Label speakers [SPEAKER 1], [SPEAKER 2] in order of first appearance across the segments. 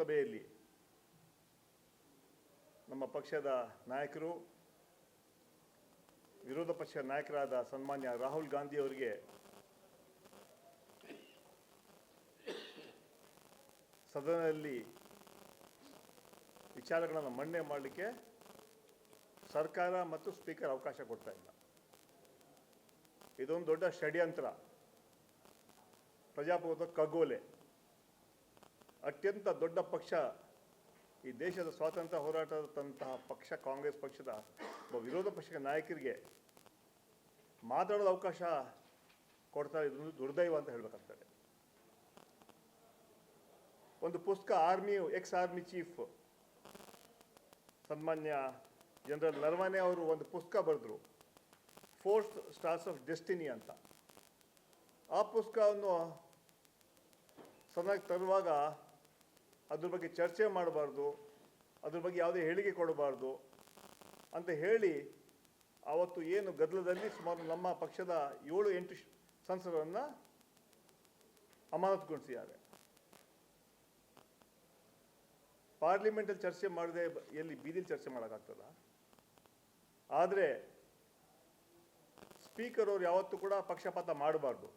[SPEAKER 1] ಲೋಕಸಭೆಯಲ್ಲಿ ನಮ್ಮ ಪಕ್ಷದ ನಾಯಕರು, ವಿರೋಧ ಪಕ್ಷ ನಾಯಕರಾದ ಸನ್ಮಾನ್ಯ ರಾಹುಲ್ ಗಾಂಧಿ ಅವರಿಗೆ ಸದನದಲ್ಲಿ ವಿಚಾರಗಳನ್ನು ಮಂಡನೆ ಮಾಡಲಿಕ್ಕೆ ಸರ್ಕಾರ ಮತ್ತು ಸ್ಪೀಕರ್ ಅವಕಾಶ ಕೊಡ್ತಾ ಇಲ್ಲ. ಇದೊಂದು ದೊಡ್ಡ ಷಡ್ಯಂತ್ರ. ಪ್ರಜಾಪ್ರಭುತ್ವ ಖಗೋಲೆ ಅತ್ಯಂತ ದೊಡ್ಡ ಪಕ್ಷ ಈ ದೇಶದ ಸ್ವಾತಂತ್ರ್ಯ ಹೋರಾಟದಂತಹ ಪಕ್ಷ, ಕಾಂಗ್ರೆಸ್ ಪಕ್ಷದ ಒಬ್ಬ ವಿರೋಧ ಪಕ್ಷದ ನಾಯಕರಿಗೆ ಮಾತಾಡೋದು ಅವಕಾಶ ಕೊಡ್ತಾ ಇದ್ದು ದುರ್ದೈವ ಅಂತ ಹೇಳ್ಬೇಕಾಗ್ತದೆ. ಒಂದು ಪುಸ್ತಕ, ಆರ್ಮಿ, ಎಕ್ಸ್ ಆರ್ಮಿ ಚೀಫ್ ಸನ್ಮಾನ್ಯ ಜನರಲ್ ನರ್ವಾನೆ ಅವರು ಒಂದು ಪುಸ್ತಕ ಬರೆದ್ರು, ಫೋರ್ತ್ ಸ್ಟಾರ್ಸ್ ಆಫ್ ಡೆಸ್ಟಿನಿ ಅಂತ. ಆ ಪುಸ್ತಕವನ್ನು ಸನ್ನಾಗಿ ತರುವಾಗ ಅದ್ರ ಬಗ್ಗೆ ಚರ್ಚೆ ಮಾಡಬಾರ್ದು, ಅದ್ರ ಬಗ್ಗೆ ಯಾವುದೇ ಹೇಳಿಕೆ ಕೊಡಬಾರ್ದು ಅಂತ ಹೇಳಿ ಆವತ್ತು ಏನು ಗದ್ದಲದಲ್ಲಿ ಸುಮಾರು ನಮ್ಮ ಪಕ್ಷದ ಏಳು, ಎಂಟು ಸಂಸದರನ್ನ ಅಮಾನತುಗೊಳಿಸಿದ್ದಾರೆ. ಪಾರ್ಲಿಮೆಂಟಲ್ಲಿ ಚರ್ಚೆ ಮಾಡದೆ ಎಲ್ಲಿ ಬೀದಿಲಿ ಚರ್ಚೆ ಮಾಡೋಕ್ಕಾಗ್ತದ? ಆದರೆ ಸ್ಪೀಕರ್ ಅವರು ಯಾವತ್ತೂ ಕೂಡ ಪಕ್ಷಪಾತ ಮಾಡಬಾರ್ದು.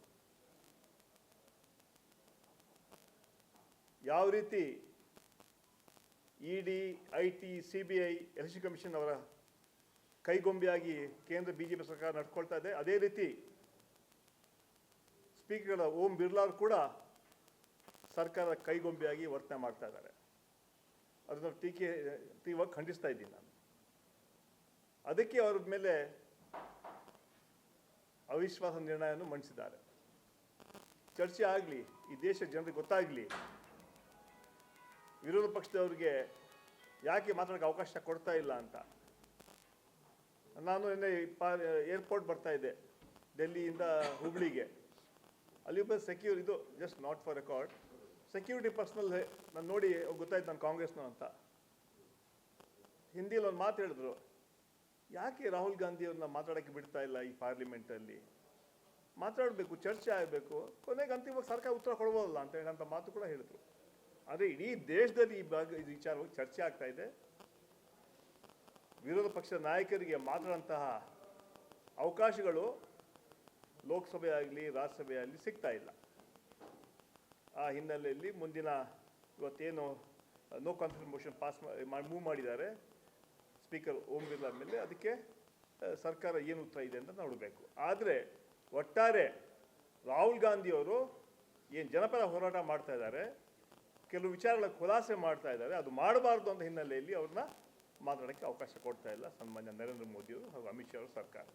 [SPEAKER 1] ಯಾವ ರೀತಿ E D I T C election commission ಅವರ ಕೈಗೊಂಬೆಯಾಗಿ ಕೇಂದ್ರ ಬಿ ಜೆ ಪಿ ಸರ್ಕಾರ ನಡ್ಕೊಳ್ತಾ ಇದೆ? ಅದೇ ರೀತಿ ಸ್ಪೀಕರ್ ಓಂ ಬಿರ್ಲಾ ಅವರು ಕೂಡ ಸರ್ಕಾರದ ಕೈಗೊಂಬೆಯಾಗಿ ವರ್ತನೆ ಮಾಡ್ತಾ ಇದ್ದಾರೆ. ಅದನ್ನು ಟೀಕೆ, ತೀವ್ರವಾಗಿ ಖಂಡಿಸ್ತಾ ಇದ್ದೀನಿ ನಾನು. ಅದಕ್ಕೆ ಅವರ ಮೇಲೆ ಅವಿಶ್ವಾಸ ನಿರ್ಣಯವನ್ನು ಮಂಡಿಸಿದ್ದಾರೆ. ಚರ್ಚೆ ಆಗಲಿ, ಈ ದೇಶ ಜನರಿಗೆ ಗೊತ್ತಾಗಲಿ ವಿರೋಧ ಪಕ್ಷದವ್ರಿಗೆ ಯಾಕೆ ಮಾತಾಡೋಕೆ ಅವಕಾಶ ಕೊಡ್ತಾ ಇಲ್ಲ ಅಂತ. ನಾನು ನಿನ್ನೆ ಏರ್ಪೋರ್ಟ್ ಬರ್ತಾ ಇದ್ದೆ, ಡೆಲ್ಲಿಯಿಂದ ಹುಬ್ಳಿಗೆ. ಅಲ್ಲಿ ಒಬ್ಬ ಸೆಕ್ಯೂರ್ ಇದು just not for record security personnel ನಾನು ನೋಡಿ ಗೊತ್ತಾಯ್ತು ನಾನು ಕಾಂಗ್ರೆಸ್ನ ಅಂತ. ಹಿಂದಿಯಲ್ಲಿ ಒಂದು ಮಾತು ಹೇಳಿದ್ರು, ಯಾಕೆ ರಾಹುಲ್ ಗಾಂಧಿ ಅವ್ರನ್ನ ಮಾತಾಡೋಕ್ಕೆ ಬಿಡ್ತಾ ಇಲ್ಲ ಈ ಪಾರ್ಲಿಮೆಂಟಲ್ಲಿ? ಮಾತಾಡಬೇಕು, ಚರ್ಚೆ ಆಗಬೇಕು, ಕೊನೆಗೆ ಅಂತಿಮವಾಗಿ ಸರ್ಕಾರ ಉತ್ತರ ಕೊಡ್ಬೋದಲ್ಲ ಅಂತ ಹೇಳಂತ ಮಾತು ಕೂಡ ಹೇಳಿದ್ರು. ಆದರೆ ಇಡೀ ದೇಶದಲ್ಲಿ ಈ ಭಾಗ ಇದು ವಿಚಾರವಾಗಿ ಚರ್ಚೆ ಆಗ್ತಾ ಇದೆ. ವಿರೋಧ ಪಕ್ಷದ ನಾಯಕರಿಗೆ ಮಾತಾಡುವಂತಹ ಅವಕಾಶಗಳು ಲೋಕಸಭೆ ಆಗಲಿ ರಾಜ್ಯಸಭೆ ಆಗಲಿ ಸಿಗ್ತಾ ಇಲ್ಲ. ಆ ಹಿನ್ನೆಲೆಯಲ್ಲಿ ಮುಂದಿನ ಇವತ್ತೇನು no confidence motion pass move ಮಾಡಿದ್ದಾರೆ. ಸ್ಪೀಕರ್ ಓಂ ಬಿರ್ಲಾ ಮೇಲೆ ಅದಕ್ಕೆ ಸರ್ಕಾರ ಏನು ಉತ್ತರ ಇದೆ ಅಂತ ನೋಡಬೇಕು. ಆದರೆ ಒಟ್ಟಾರೆ ರಾಹುಲ್ ಗಾಂಧಿಯವರು ಏನು ಜನಪರ ಹೋರಾಟ ಮಾಡ್ತಾ ಇದ್ದಾರೆ ಕೆಲವು ವಿಚಾರಗಳ ಖುಲಾಸೆ ಮಾಡ್ತಾ ಇದ್ದಾರೆ. ಅದು ಮಾಡಬಾರ್ದು ಅಂತ ಹಿನ್ನೆಲೆಯಲ್ಲಿ ಅವ್ರನ್ನ ಮಾತಾಡೋಕ್ಕೆ ಅವಕಾಶ ಕೊಡ್ತಾ ಇಲ್ಲ ಸನ್ಮಾನ್ಯ ನರೇಂದ್ರ ಮೋದಿಯವರು ಹಾಗೂ ಅಮಿತ್ ಶಾ ಅವರ ಸರ್ಕಾರ.